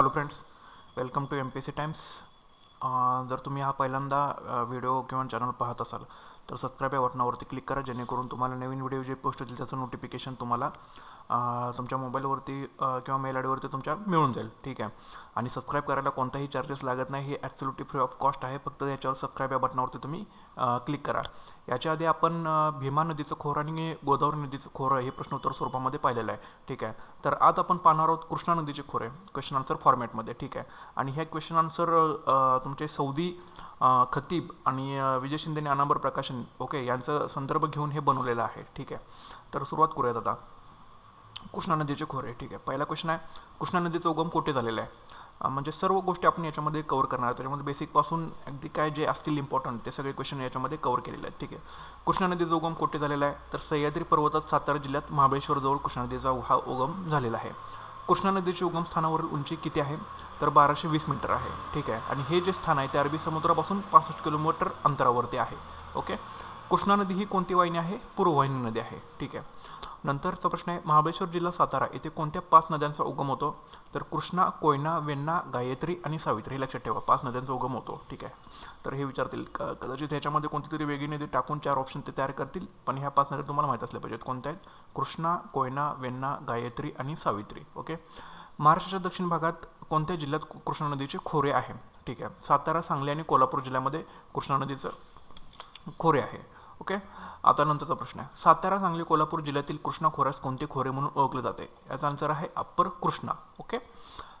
Hello friends welcome to M P C times जर तुम्ही हा पहिल्यांदा व्हिडिओ किंवा चॅनल पाहत असाल तर सबस्क्राईब या बटनावरती क्लिक करा जेणेकरून तुम्हाला नवीन व्हिडिओ जे पोस्ट होतील त्याचं नोटिफिकेशन तुम्हाला तुमच्या मोबाईलवरती किंवा मेल आय डीवरती तुमच्या मिळून जाईल. ठीक आहे? आणि सबस्क्राईब करायला कोणताही चार्जेस लागत नाही. हे ॲब्सोल्युटली फ्री ऑफ कॉस्ट आहे. फक्त याच्यावर सबस्क्राईब या बटनावरती तुम्ही क्लिक करा. याच्या आधी आपण भीमा नदीचं खोर आणि गोदावरी नदीचं खोरं हे प्रश्नोत्तर स्वरूपामध्ये पाहिलेलं आहे. ठीक आहे? तर आज आपण पाहणार आहोत कृष्णा नदीचे खोरे क्वेश्चन आन्सर फॉर्मॅटमध्ये ठीक आहे? आणि ह्या क्वेश्चन आन्सर तुमचे सौदी खतीब आणि विजय शिंदे आणि अनाबर प्रकाशन ओके? यांचं संदर्भ घेऊन हे बनवलेलं आहे. ठीक आहे? तर सुरुवात करूयात आता. कृष्णा नदीचे खोरे ठीक आहे. पहिला क्वेश्चन आहे कृष्णा नदीचा उगम कोठे झालेला आहे? म्हणजे सर्व गोष्टी आपण याच्यामध्ये कवर करणार आहे त्याच्यामध्ये बेसिकपासून अगदी काय जे असतील इम्पॉर्टंट ते सगळे क्वेश्चन याच्यामध्ये कवर केलेले आहेत ठीक आहे. कृष्णा नदीचा उगम कोठे झालेला आहे? तर सह्याद्री पर्वतात सातारा जिल्ह्यात महाबळेश्वरजवळ कृष्णा नदीचा हा उगम झालेला आहे. कृष्णा नदीच्या उगमस्थानावरील उंची किती आहे? तर बाराशे वीस मीटर आहे ठीक आहे. आणि हे जे स्थान आहे ते अरबी समुद्रापासून पासष्ट किलोमीटर अंतरावरती आहे ओके? कृष्णा नदी ही कोणती वाहिनी आहे? पूर्ववाहिनी नदी आहे ठीक आहे. नंतरचा प्रश्न आहे महाबळेश्वर जिल्हा सातारा येथे कोणत्या पाच नद्यांचा उगम होतो? तर कृष्णा कोयना वेण्णा गायत्री आणि सावित्री हे लक्षात ठेवा पाच नद्यांचा उगम होतो ठीक आहे? तर हे विचारतील कदाचित ह्याच्यामध्ये कोणती तरी वेगळी नदी टाकून चार ऑप्शन ते तयार करतील पण ह्या पाच नद्या तुम्हाला माहीत असल्या पाहिजेत कोणत्या आहेत? कृष्णा कोयना वेण्णा गायत्री आणि सावित्री ओके? महाराष्ट्राच्या दक्षिण भागात कोणत्या जिल्ह्यात कृष्णा नदीचे खोरे आहे? ठीक आहे. सातारा सांगली आणि कोल्हापूर जिल्ह्यामध्ये कृष्णा नदीचं खोरे आहे. ओके? आता नंतरचा प्रश्न आहे. सातारा सांगली कोल्हापूर जिल्ह्यातील कृष्णा खोऱ्यास कोणते खोरे म्हणून ओळखले जाते? याचा आन्सर आहे अप्पर कृष्णा. ओके?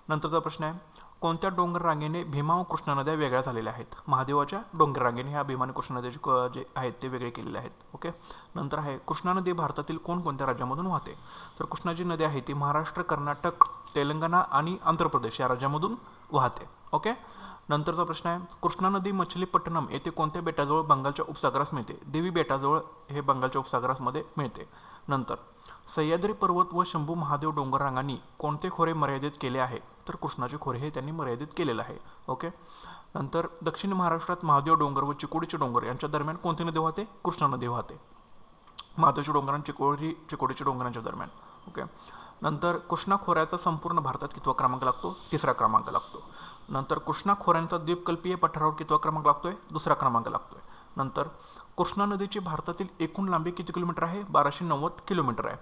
नंतरचा प्रश्न आहे. कोणत्या डोंगर रांगेने भीमा व कृष्णा नद्या वेगळ्या झालेल्या आहेत? महादेवाच्या डोंगर रांगेने ह्या भीमा आणि कृष्णा नद्याचे जे आहेत ते वेगळे केलेले आहेत. ओके? नंतर आहे कृष्णा नदी भारतातील कोणकोणत्या राज्यामधून वाहते? तर कृष्णाची नदी आहे ती महाराष्ट्र कर्नाटक तेलंगणा आणि आंध्र प्रदेश या राज्यामधून वाहते. ओके नंतरचा प्रश्न आहे कृष्णा नदी मछलीपट्टणम येथे कोणत्या बेटाजवळ बंगालच्या उपसागरास मिळते? देवी बेटाजवळ हे बंगालच्या उपसागरासमध्ये मिळते. नंतर सह्याद्री पर्वत व शंभू महादेव डोंगररांगांनी कोणते खोरे मर्यादित केले आहे? तर कृष्णाचे खोरे हे त्यांनी मर्यादित केलेलं आहे. ओके नंतर दक्षिण महाराष्ट्रात महादेव डोंगर व चिकोडीचे डोंगर यांच्या दरम्यान कोणती नदी वाहते? कृष्णा नदी वाहते. महादेवच्या आणि चिकोडी चिकोडीच्या डोंगरांच्या दरम्यान. ओके नंतर कृष्णा खोऱ्याचा संपूर्ण भारतात कितवा क्रमांक लागतो? तिसरा क्रमांक लागतो. नंतर कृष्णा खोऱ्यांचा द्वीपकल्पीय पठारावर कितवा क्रमांक लागतोय? दुसरा क्रमांक लागतोय. नंतर कृष्णा नदीची भारतातील एकूण लांबी किती किलोमीटर आहे? बाराशे नव्वद किलोमीटर आहे.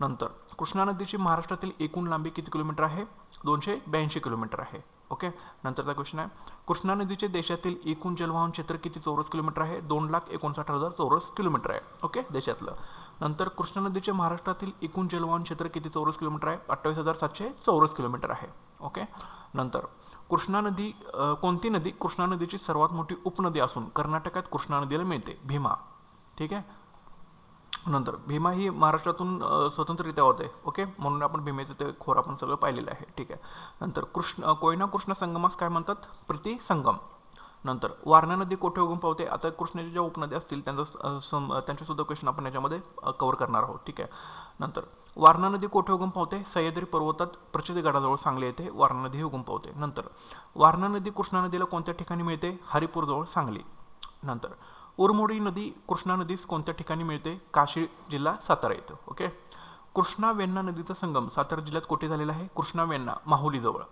नंतर कृष्णा नदीची महाराष्ट्रातील एकूण लांबी किती किलोमीटर आहे? दोनशे ब्याऐंशी किलोमीटर आहे. ओके? नंतरचा क्वेश्चन आहे. कृष्णा नदीचे देशातील एकूण जलवाहन क्षेत्र किती चौरस किलोमीटर आहे? दोन लाख एकोणसाठ हजार चौरस किलोमीटर आहे. ओके? देशातलं. नंतर कृष्णा नदीचे महाराष्ट्रातील एकूण जलवाहन क्षेत्र किती चौरस किलोमीटर आहे? अठ्ठावीस हजार सातशे चौरस किलोमीटर आहे. ओके नंतर कृष्णा नदी कोणती नदी? कृष्णा नदीची सर्वात मोठी उपनदी असून कर्नाटकात कृष्णा नदीला मिळते भीमा. ठीक आहे? नंतर भीमा ही महाराष्ट्रातून स्वतंत्ररित्या होते. ओके म्हणून आपण भीमेचं ते खोर आपण सगळं पाहिलेलं आहे. ठीक आहे? नंतर कृष्ण कोयना कृष्ण संगमास काय म्हणतात? प्रतिसंगम नंतर वारणा नदी कोठे उगम पावते? आता कृष्णेच्या ज्या उपनद्या असतील त्यांचा त्यांच्यासुद्धा सम क्वेश्चन आपण याच्यामध्ये कव्हर करणार आहोत. ठीक आहे? नंतर वारणा नदी कोठे उगम पावते? सह्याद्री पर्वतात प्रचित गडाजवळ सांगली येथे वारणा नदी ही उगम पावते. नंतर वारणा नदी कृष्णा नदीला कोणत्या ठिकाणी मिळते? हरिपूरजवळ सांगली. नंतर उरमोडी नदी कृष्णा नदीस कोणत्या ठिकाणी मिळते? काशी जिल्हा सातारा येतो ओके? कृष्णा वेण्णा नदीचा संगम सातारा जिल्ह्यात कोठे झालेला आहे? कृष्णा वेण्णा माहुलीजवळ.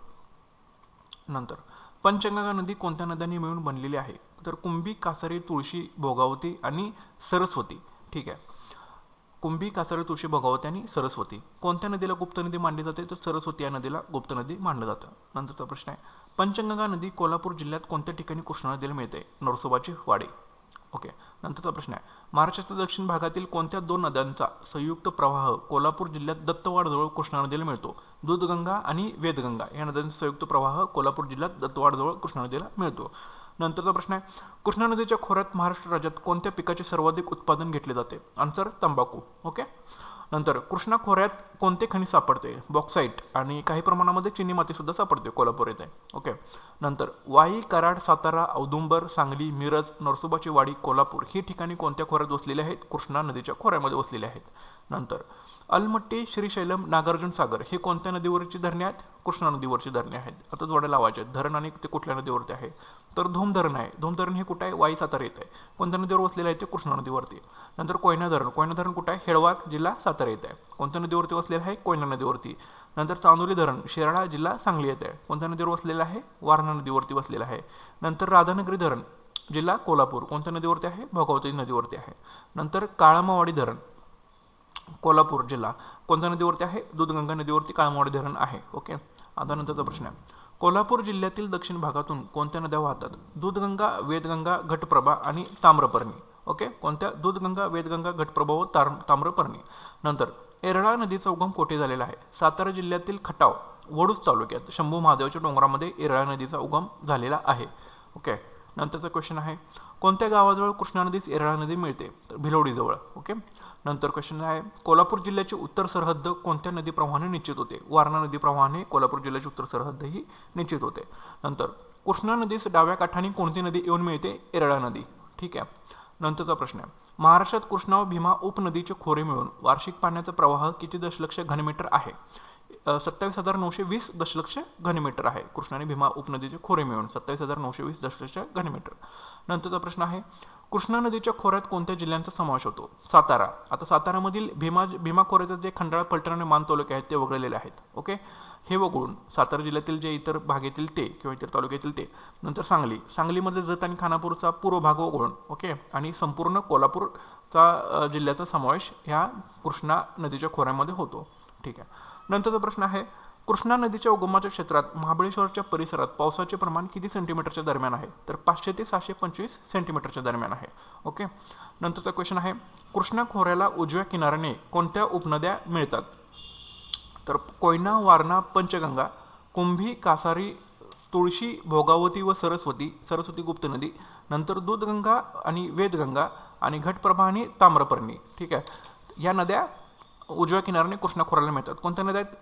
नंतर पंचगंगा नदी कोणत्या नद्यांनी मिळून बनलेली आहे? तर कुंभी कासारी तुळशी भोगावती आणि सरस्वती. ठीक आहे. कुंभी कासारी तुळशी भोगावती आणि सरस्वती. कोणत्या नदीला गुप्त नदी मानली जाते? तर सरस्वती या नदीला गुप्त नदी मानलं जातं. नंतरचा प्रश्न आहे. पंचगंगा नदी कोल्हापूर जिल्ह्यात कोणत्या ठिकाणी कृष्णा नदीला मिळते? नरसोबाचे वाडे. ओके नंतरचा प्रश्न आहे. महाराष्ट्राच्या दक्षिण भागातील कोणत्या दोन नद्यांचा संयुक्त प्रवाह कोल्हापूर जिल्ह्यात दत्तवाडजवळ कृष्णा नदीला मिळतो? दूधगंगा आणि वेदगंगा या नद्यांचा संयुक्त प्रवाह कोल्हापूर जिल्ह्यात दत्तवाडजवळ कृष्णा नदीला मिळतो. नंतरचा प्रश्न आहे कृष्णा नदीच्या खोऱ्यात महाराष्ट्र राज्यात कोणत्या पिकाचे सर्वाधिक उत्पादन घेतले जाते? आन्सर तंबाखू. ओके? नंतर कृष्णा खोऱ्यात कोणते खनिज सापडते? बॉक्साईट आणि काही प्रमाणामध्ये चिनी मातीसुद्धा सापडते कोल्हापूर येथे. ओके नंतर वाई कराड सातारा औदुंबर सांगली मिरज नरसोबाची वाडी कोल्हापूर ही ठिकाणी कोणत्या खोऱ्यात वसलेली आहेत? कृष्णा नदीच्या खोऱ्यामध्ये वसलेली आहेत. नंतर अलमट्टी श्रीशैलम नागार्जुन सागर हे कोणत्या नदीवरची धरणे आहेत? कृष्णा नदीवरची धरणे आहेत. आता जोड्या लावायचे आहेत. धरण आणि ते कुठल्या नदीवरती आहे? तर धूम धरण आहे. धूम धरण हे कुठं आहे? वाई सातारा येत आहे. कोणत्या नदीवर वसलेलं आहे ते कृष्णा नदीवरती. नंतर कोयना धरण. कोयना धरण कुठं आहे? हेळवाक जिल्हा सातारा येत आहे. कोणत्या नदीवरती वसलेलं आहे? कोयना नदीवरती. नंतर चांदोली धरण. शिराळा जिल्हा सांगली येत आहे. कोणत्या नदीवर वसलेलं आहे? वारणा नदीवरती वसलेलं आहे. नंतर राधानगरी धरण. जिल्हा कोल्हापूर. कोणत्या नदीवरती आहे? भोगावती नदीवरती आहे. नंतर काळामावाडी धरण. कोल्हापूर जिल्हा. कोणत्या नदीवरती आहे? दूधगंगा नदीवरती काळमावाडी धरण आहे. ओके? आता नंतरचा प्रश्न आहे. कोल्हापूर जिल्ह्यातील दक्षिण भागातून कोणत्या नद्या वाहतात? दूधगंगा वेदगंगा घटप्रभा आणि ताम्रपर्णी. ओके? कोणत्या? दूधगंगा वेदगंगा घटप्रभा व तार ताम्रपर्णी. नंतर एरळा नदीचा उगम कोठे झालेला आहे? सातारा जिल्ह्यातील खटाव वडूज तालुक्यात शंभू महादेवाच्या डोंगरामध्ये एरळा नदीचा उगम झालेला आहे. ओके? नंतरचा क्वेश्चन आहे कोणत्या गावाजवळ कृष्णा नदीस एरळा नदी मिळते? तर भिलवडीजवळ ओके नंतर क्वेश्चन आहे कोल्हापूर जिल्ह्याची उत्तर सरहद्द कोणत्या नदी प्रवाहाने निश्चित होते? वारणा नदी प्रवाहाने कोल्हापूर जिल्ह्याची उत्तर सरहद्द ही निश्चित होते. नंतर कृष्णा नदीस डाव्या काठाने कोणती नदी येऊन मिळते? एरळा नदी ठीक आहे? नंतरचा प्रश्न आहे महाराष्ट्रात कृष्णा व भीमा उपनदीचे खोरे मिळून वार्षिक पाण्याचा प्रवाह किती दशलक्ष घनमीटर आहे? सत्तावीस हजार नऊशे वीस दशलक्ष घनमीटर आहे. कृष्णा आणि भीमा उपनदीचे खोरे मिळून सत्तावीस हजार नऊशे वीस दशलक्ष घनमीटर. नंतरचा प्रश्न आहे कृष्णा नदीच्या खोऱ्यात कोणत्या जिल्ह्यांचा समावेश होतो? सातारा. आता सातारामधील भीमा भीमा खोऱ्याचे जे खंडाळा पलटणाने आणि मान तालुके आहेत ते वगळलेले आहेत. ओके? हे वगळून सातारा जिल्ह्यातील जे इतर भागेतील ते किंवा इतर तालुक्यातील ते नंतर सांगली. सांगलीमध्ये जत आणि खानापूरचा पूर्व भाग वगळून ओके? आणि संपूर्ण कोल्हापूरचा जिल्ह्याचा समावेश ह्या कृष्णा नदीच्या खोऱ्यामध्ये होतो. ठीक आहे. नंतरचा प्रश्न आहे कृष्णा नदीच्या उगमाच्या क्षेत्रात महाबळेश्वरच्या परिसरात पावसाचे प्रमाण किती सेंटीमीटरच्या दरम्यान आहे? तर पाचशे ते सहाशे पंचवीस सेंटीमीटरच्या दरम्यान आहे. ओके? नंतरचा क्वेश्चन आहे कृष्णा खोऱ्याला उजव्या किनाऱ्याने कोणत्या उपनद्या मिळतात? तर कोयना वारणा पंचगंगा कुंभी कासारी तुळशी भोगावती व सरस्वती सरस्वती गुप्त नदी नंतर दूधगंगा आणि वेदगंगा आणि घटप्रभा आणि ताम्रपर्णी. ठीक आहे? या नद्या उजव्या किनाऱ्याने कृष्णा खोऱ्याला मिळतात. कोणत्या नद्या आहेत?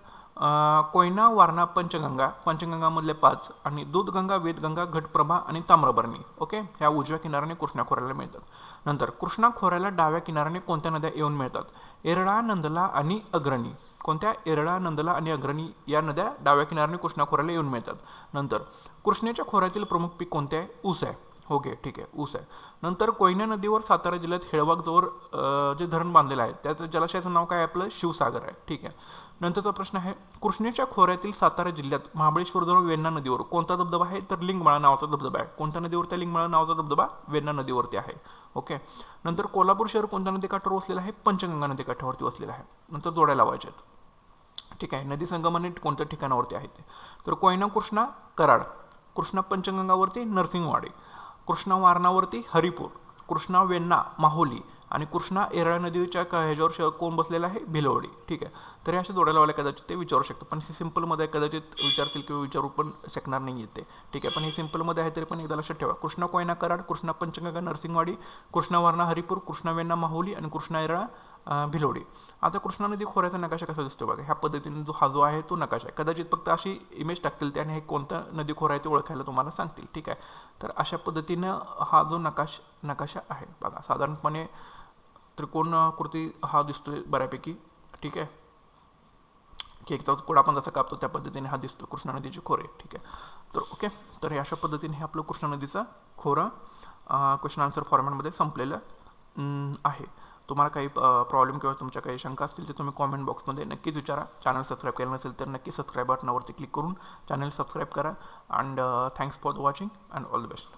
कोयना वारणा पंचगंगा. पंचगंगामधले पाच आणि दूधगंगा वेदगंगा घटप्रभा आणि ताम्रबर्णी. ओके? ह्या उजव्या किनाऱ्याने कृष्णा खोऱ्याला मिळतात. नंतर कृष्णा खोऱ्याला डाव्या किनाऱ्याने कोणत्या नद्या येऊन मिळतात? एरळा नंदला आणि अग्रणी. कोणत्या? एरळा नंदला आणि अग्रणी या नद्या डाव्या किनाऱ्याने कृष्णा खोऱ्याला येऊन मिळतात. नंतर कृष्णेच्या खोऱ्यातील प्रमुख पीक कोणते आहे? ऊस आहे. ओके ठीक आहे. ऊस आहे. नंतर कोयना नदीवर सातारा जिल्ह्यात हेळवागजवळ जे धरण बांधलेलं आहे त्याचं जलाशयाचं नाव काय आपलं? शिवसागर आहे. ठीक आहे. नंतरचा प्रश्न आहे कृष्णेच्या खोऱ्यातील सातारा जिल्ह्यात महाबळेश्वरजवळ वेण्णा नदीवर कोणता धबधबा आहे? तर लिंगमाळा नावाचा धबधबा आहे. कोणत्या नदीवर त्या लिंगमाळा नावाचा धबधबा वेण्णा नदीवरती आहे. ओके. नंतर कोल्हापूर शहर कोणत्या नदीकाठावर वसलेलं आहे? पंचगंगा नदीकाठावरती वसलेलं आहे. नंतर जोड्या लावायच्या आहेत. ठीक आहे. नदी संगमाने कोणत्या ठिकाणावरती आहे ते? तर कोयना कृष्णा कराड. कृष्णा पंचगंगावरती नरसिंहवाडी. कृष्णा वारणावरती हरिपूर कृष्णा वेण्णा माहोली आणि कृष्णा एरळा नदीच्या ह्याच्यावर कोण बसलेला आहे? भिलवडी. ठीक आहे. तर हे असे जोडायला वाले कदाचित ते विचारू शकतो पण हे सिम्पलमध्ये कदाचित विचारतील किंवा विचारू पण शकणार नाही येते ठीक आहे. पण हे सिम्पलमध्ये आहे तरी पण एकदा लक्षात ठेवा. कृष्णा कोयना कराड कृष्णा पंचगंगा नरसिंहवाडी कृष्णा वारणा हरिपूर कृष्णा वेण्णा माहुली आणि कृष्णा एरळा भिलोडी आता कृष्णा नदी खोऱ्याचा नकाशा कसा दिसतो बघा. ह्या पद्धतीने जो हा जो आहे तो नकाशा आहे. कदाचित फक्त अशी इमेज टाकतील ते आणि हे कोणतं नदी खोरा आहे ते ओळखायला तुम्हाला सांगतील. ठीक आहे. तर अशा पद्धतीनं हा जो नकाश नकाशा आहे बघा साधारणपणे त्रिकोणाकृती हा दिसतोय बऱ्यापैकी ठीक आहे? केकचा कोड आपण जसा कापतो त्या पद्धतीने हा दिसतो कृष्णा नदीचे खोरे ठीक आहे? तर ओके तर हे अशा पद्धतीने हे आपलं कृष्णा नदीचा खोरा क्वेश्चन आन्सर फॉर्मॅटमध्ये संपलेलं आहे. तुम्हाला काही प्रॉब्लेम किंवा तुमच्या काही शंका असतील ते तुम्ही कॉमेंट बॉक्समध्ये नक्कीच विचारा. चॅनल सबस्क्राईब केलं नसेल तर नक्की सबस्क्राईब बटनावरती क्लिक करून चॅनल सबस्क्राईब करा. And thanks for the watching and all the best